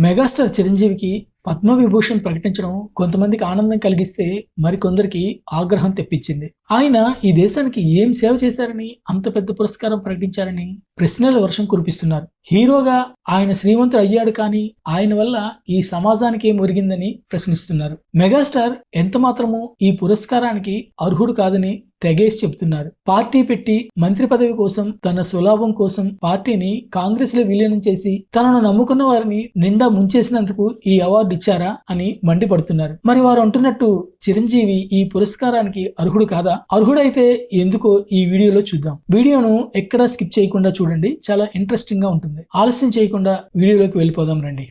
Megastar చిరంజీవికి పద్మవిభూషణ్ ప్రకటించడం కొంతమందికి ఆనందం కలిగిస్తే మరికొందరికి ఆగ్రహం తెప్పించింది. ఆయన ఈ దేశానికి ఏం సేవ చేశారని అంత పెద్ద పురస్కారం ప్రకటించారని ప్రశ్నల వర్షం కురిపిస్తున్నారు. హీరోగా ఆయన శ్రీమంతుడు అయ్యాడు కానీ ఆయన వల్ల ఈ సమాజానికి ఏం ఒరిగిందని ప్రశ్నిస్తున్నారు. మెగాస్టార్ ఎంత మాత్రమూ ఈ పురస్కారానికి అర్హుడు కాదని తెగేసి చెబుతున్నారు. పార్టీ పెట్టి మంత్రి పదవి కోసం తన సులాభం కోసం పార్టీని కాంగ్రెస్లో విలీనం చేసి తనను నమ్ముకున్న వారిని నిండా ముంచేసినందుకు ఈ అవార్డు ఇచ్చారా అని మండిపడుతున్నారు. మరి వారు అంటున్నట్టు చిరంజీవి ఈ పురస్కారానికి అర్హుడు కాదా? అర్హుడైతే ఎందుకో ఈ వీడియోలో చూద్దాం. వీడియోను ఎక్కడా స్కిప్ చేయకుండా చూడండి. చాలా ఇంట్రెస్టింగ్గా ఉంటుంది. ఆలస్యం చేయకుండా వీడియోలోకి వెళ్ళిపోదాం రండి.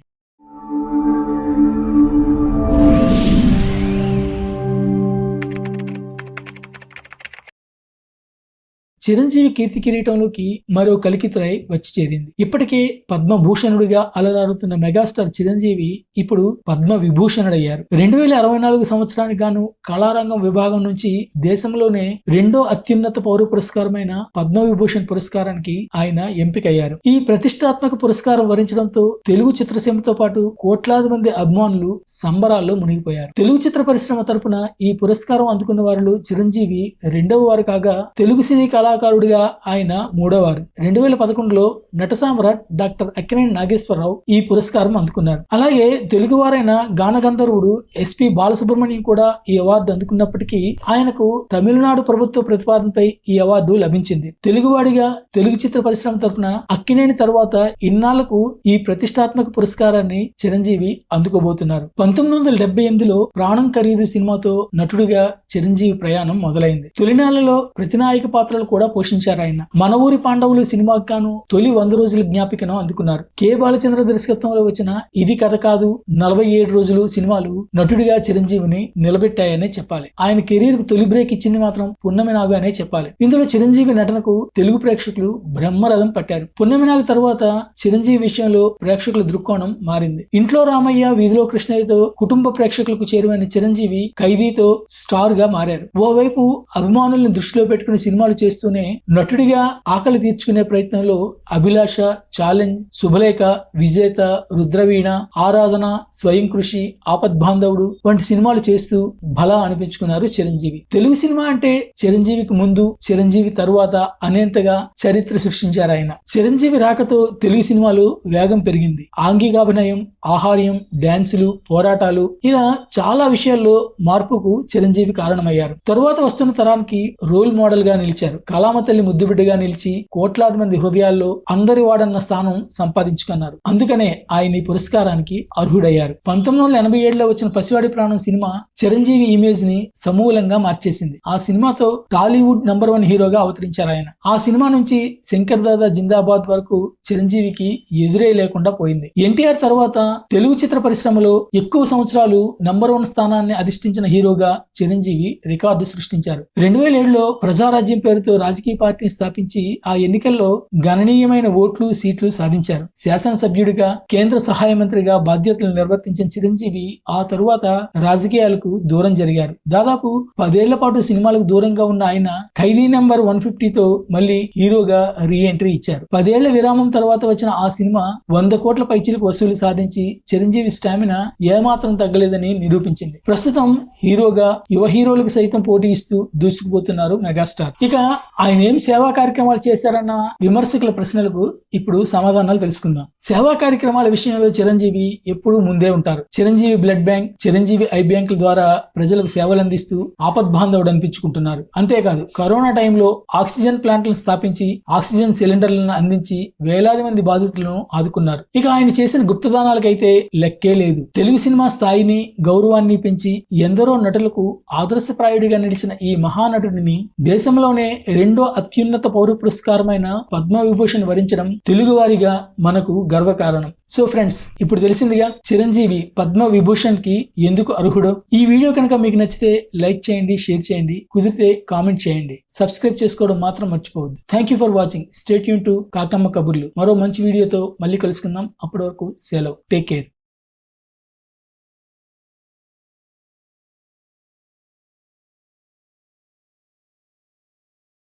చిరంజీవి కీర్తి కిరీటంలోకి మరో కలికితురై వచ్చి చేరింది. ఇప్పటికే పద్మభూషణుడిగా అలరారుతున్న మెగాస్టార్ చిరంజీవి ఇప్పుడు పద్మ విభూషణుడయ్యారు రెండు వేల అరవై నాలుగు సంవత్సరానికి గాను కళారంగం విభాగం నుంచి దేశంలోనే రెండో అత్యున్నత పౌర పురస్కారమైన పద్మ విభూషణ్ పురస్కారానికి ఆయన ఎంపికయ్యారు. ఈ ప్రతిష్టాత్మక పురస్కారం వరించడంతో తెలుగు చిత్రసీమతో పాటు కోట్లాది మంది అభిమానులు సంబరాల్లో మునిగిపోయారు. తెలుగు చిత్ర పరిశ్రమ తరపున ఈ పురస్కారం అందుకున్న వారిలో చిరంజీవి రెండవ వారు కాగా తెలుగు సినీ కళా కళాకారుడిగా ఆయన మూడోవారు. రెండు వేల పదకొండులో నట సామ్రాట్ డాక్టర్ అక్కినేని నాగేశ్వరరావు ఈ పురస్కారం అందుకున్నారు. అలాగే తెలుగువారైన గానగంధర్వుడు ఎస్పి బాలసుబ్రహ్మణ్యం కూడా ఈ అవార్డు అందుకున్నప్పటికీ ఆయనకు తమిళనాడు ప్రభుత్వ ప్రతిపాదనపై ఈ అవార్డు లభించింది. తెలుగువాడిగా తెలుగు చిత్ర పరిశ్రమ తరపున అక్కినేని తర్వాత ఇన్నాళ్ళకు ఈ ప్రతిష్టాత్మక పురస్కారాన్ని చిరంజీవి అందుకోబోతున్నారు. పంతొమ్మిది వందల డెబ్బై ఎనిమిదిలో ప్రాణం ఖరీదు సినిమాతో నటుడిగా చిరంజీవి ప్రయాణం మొదలైంది. తొలినాళ్ళలో ప్రతినాయక పాత్రలు కూడా పోషించారు ఆయన. మన ఊరి పాండవులు సినిమాకి గాను తొలి వంద రోజుల జ్ఞాపికను అందుకున్నారు. కె బాలచంద్ర దర్శకత్వంలో వచ్చిన ఇది కథ కాదు నలభై ఏడు రోజులు సినిమాలు నటుడిగా చిరంజీవిని నిలబెట్టాయనే చెప్పాలి. ఆయన కెరీర్కు తొలి బ్రేక్ ఇచ్చింది మాత్రం పున్నమినాగు అనే చెప్పాలి. ఇందులో చిరంజీవి నటనకు తెలుగు ప్రేక్షకులు బ్రహ్మరథం పట్టారు. పున్నమినాగు తర్వాత చిరంజీవి విషయంలో ప్రేక్షకుల దృక్కోణం మారింది. ఇంట్లో రామయ్య వీధిలో కృష్ణయ్యతో కుటుంబ ప్రేక్షకులకు చేరువైన చిరంజీవి ఖైదీతో స్టార్గా మారారు. ఓవైపు అభిమానుల్ని దృష్టిలో పెట్టుకుని సినిమాలు చేస్తూ చేస్తూనే నటుడిగా ఆకలి తీర్చుకునే ప్రయత్నంలో అభిలాష ఛాలెంజ్ శుభలేఖ విజేత రుద్రవీణ ఆరాధన స్వయం కృషి ఆపద్బాంధవుడు వంటి సినిమాలు చేస్తూ బలా అనిపించుకున్నారు చిరంజీవి. తెలుగు సినిమా అంటే చిరంజీవికి ముందు చిరంజీవి తరువాత అనేంతగా చరిత్ర సృష్టించారు ఆయన. చిరంజీవి రాకతో తెలుగు సినిమాలు వేగం పెరిగింది. ఆంగికాభినయం ఆహార్యం డాన్సులు పోరాటాలు ఇలా చాలా విషయాల్లో మార్పుకు చిరంజీవి కారణమయ్యారు. తరువాత వస్తున్న తరానికి రోల్ మోడల్గా నిలిచారు. కళామ తల్లి ముద్దుబిడ్డగా నిలిచి కోట్లాది మంది హృదయాల్లో అందరి వాడన్న స్థానం సంపాదించుకున్నారు. అందుకనే ఆయన ఈ పురస్కారానికి అర్హుడయ్యారు. పంతొమ్మిది వందల ఎనభై ఏడులో వచ్చిన పసివాడి ప్రాణం సినిమా చిరంజీవి ఇమేజ్ని సమూలంగా మార్చేసింది. ఆ సినిమాతో టాలీవుడ్ నంబర్ వన్ హీరోగా అవతరించారు ఆయన. ఆ సినిమా నుంచి శంకర్ దాదా జిందాబాద్ వరకు చిరంజీవికి ఎదురే లేకుండా పోయింది. ఎన్టీఆర్ తర్వాత తెలుగు చిత్ర పరిశ్రమలో ఎక్కువ సంవత్సరాలు నంబర్ వన్ స్థానాన్ని అధిష్ఠించిన హీరోగా చిరంజీవి రికార్డు సృష్టించారు. రెండు వేల ఏడులో ప్రజారాజ్యం పేరుతో రాజకీయ పార్టీని స్థాపించి ఆ ఎన్నికల్లో గణనీయమైన ఓట్లు సీట్లు సాధించారు. శాసనసభ్యుడిగా కేంద్ర సహాయ మంత్రిగా బాధ్యతలు నిర్వర్తించిన చిరంజీవి ఆ తరువాత రాజకీయాలకు దూరం జరిగారు. దాదాపు పదేళ్ళ పాటు సినిమాలకు దూరంగా ఉన్న ఆయన ఖైదీ నెంబర్ వన్ ఫిఫ్టీతో మళ్ళీ హీరోగా రీ ఎంట్రీ ఇచ్చారు. పదేళ్ళ విరామం తర్వాత వచ్చిన ఆ సినిమా వంద కోట్ల పైచీలకు వసూలు సాధించి చిరంజీవి స్టామినా ఏమాత్రం తగ్గలేదని నిరూపించింది. ప్రస్తుతం హీరోగా యువ హీరోలకు సైతం పోటీ ఇస్తూ దూసుకుపోతున్నారు మెగాస్టార్. ఇక ఆయన ఏం సేవా కార్యక్రమాలు చేశారన్న విమర్శకుల ప్రశ్నలకు ఇప్పుడు సమాధానాలు తెలుసుకుందాం. సేవా కార్యక్రమాల విషయంలో చిరంజీవి ఎప్పుడూ ముందే ఉంటారు. Chiranjeevi blood bank Chiranjeevi eye బ్యాంకుల ద్వారా ప్రజలకు సేవలు అందిస్తూ ఆపద్బాంధవుడు అనిపించుకుంటున్నారు. అంతేకాదు కరోనా టైంలో ఆక్సిజన్ ప్లాంట్లను స్థాపించి ఆక్సిజన్ సిలిండర్లను అందించి వేలాది మంది బాధితులను ఆదుకున్నారు. ఇక ఆయన చేసిన గుప్తదానాలకైతే లెక్కే లేదు. తెలుగు సినిమా స్థాయిని గౌరవాన్ని పెంచి ఎందరో నటులకు ఆదర్శప్రాయుడిగా నిలిచిన ఈ మహానటుడిని దేశంలోనే రెండు రెండో అత్యున్నత పౌర పురస్కారమైన పద్మ విభూషణ్ వరించడం తెలుగువారిగా మనకు గర్వకారణం. సో ఫ్రెండ్స్ ఇప్పుడు తెలిసిందిగా చిరంజీవి పద్మ విభూషణ్కి ఎందుకు అర్హుడో? ఈ వీడియో కనుక మీకు నచ్చితే లైక్ చేయండి షేర్ చేయండి కుదిరితే కామెంట్ చేయండి. సబ్స్క్రైబ్ చేసుకోవడం మాత్రం మర్చిపోవద్దు. Thank you for watching stay Yoon to కాకమ్మ కబుర్లు. మరో మంచి వీడియోతో మళ్ళీ కలుసుకుందాం. అప్పటి వరకు సెలవు. Take care